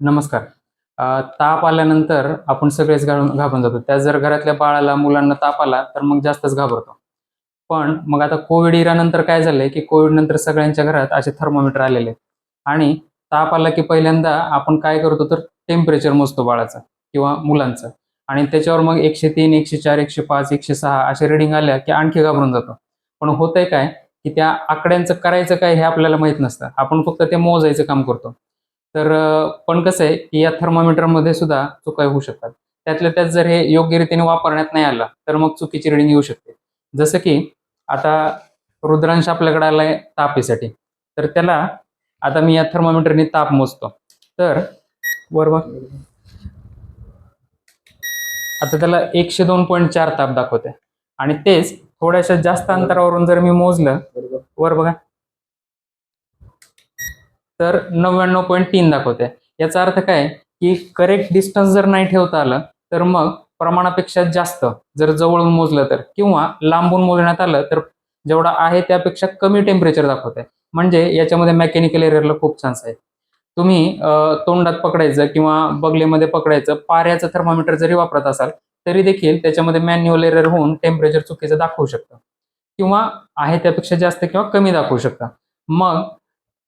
नमस्कार. ताप आल्यानंतर आपण सगळेच घाबरून घाबरून जातो. त्या जर घरातल्या बाळाला मुलांना ताप आला तर मग जास्तच घाबरतो. पण मग आता कोविड इरानंतर काय झालंय की कोविड नंतर सगळ्यांच्या घरात असे थर्मोमीटर आलेले आहेत. आणि ताप आला की पहिल्यांदा आपण काय करतो तर टेम्परेचर मोजतो बाळाचं किंवा मुलांचं. आणि त्याच्यावर मग एकशे तीन एकशे चार एकशे पाच एकशे सहा असे रिडिंग आल्या की आणखी घाबरून जातो. पण होतंय काय की त्या आकड्यांचं करायचं काय हे आपल्याला माहीत नसतं. आपण फक्त ते मोजायचं काम करतो. तर पण कसं आहे की या थर्मामीटरमध्ये सुद्धा चुका होऊ शकतात. त्यातल्या त्यात जर हे योग्य रीतीने वापरण्यात नाही आलं तर मग चुकीची रिडिंग येऊ शकते. जसं की आता रुद्रांश आपल्याकडे आलाय तापीसाठी. तर त्याला आता मी या थर्मामीटरने ताप मोजतो. तर वर बघ. आता त्याला एकशे दोन पॉईंट चार ताप दाखवते आणि तेच थोड्याशा जास्त अंतरावरून जर मी मोजलं वर बघा. तर नव्याण्णव पॉईंट तीन दाखवते. याचा अर्थ काय की करेक्ट डिस्टन्स जर नाही ठेवता आलं तर मग प्रमाणापेक्षा जास्त जर जवळून मोजलं तर किंवा लांबून मोजण्यात आलं तर जेवढा आहे त्यापेक्षा कमी टेम्परेचर दाखवत. आहे म्हणजे याच्यामध्ये मेकॅनिकल एरियरला खूप चान्स आहे. तुम्ही तोंडात पकडायचं किंवा बगलेमध्ये पकडायचं पाऱ्याचं थर्मामीटर जरी वापरत असाल तरी देखील त्याच्यामध्ये मॅन्युअल एरर होऊन टेम्परेचर चुकीचं दाखवू शकतं. किंवा आहे त्यापेक्षा जास्त किंवा कमी दाखवू शकतं. मग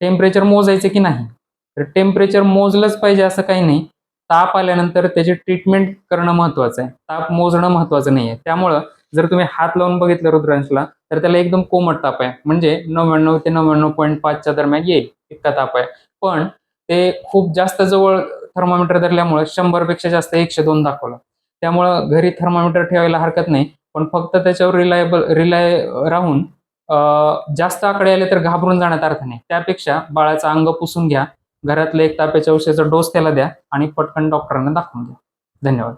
टेम्परेचर मोजायचं की नाही? तर टेम्परेचर मोजलंच पाहिजे असं काही नाही. ताप आल्यानंतर त्याची ट्रीटमेंट करणं महत्वाचं आहे. ताप मोजणं महत्वाचं नाही आहे त्यामुळं जर तुम्ही हात लावून बघितलं रुद्रांशला तर त्याला एकदम कोमट ताप आहे. म्हणजे नव्याण्णव ते नव्याण्णव पॉईंट पाचच्या दरम्यान येईल इतका ताप आहे. पण ते खूप जास्त जवळ थर्मामीटर धरल्यामुळे शंभरपेक्षा जास्त एकशे दोन दाखवलं. त्यामुळं घरी थर्मामीटर ठेवायला हरकत नाही. पण फक्त त्याच्यावर रिलायबल रिलाय राहून जास्त आकडे आले तर घाबरून जाण्यात अर्थ नाही. त्यापेक्षा बाळाचं अंग पुसून घ्या. घरातलं एक ताप्याच्या औषधाचा डोस त्याला द्या आणि पटकन डॉक्टरांना दाखवून द्या धन्यवाद.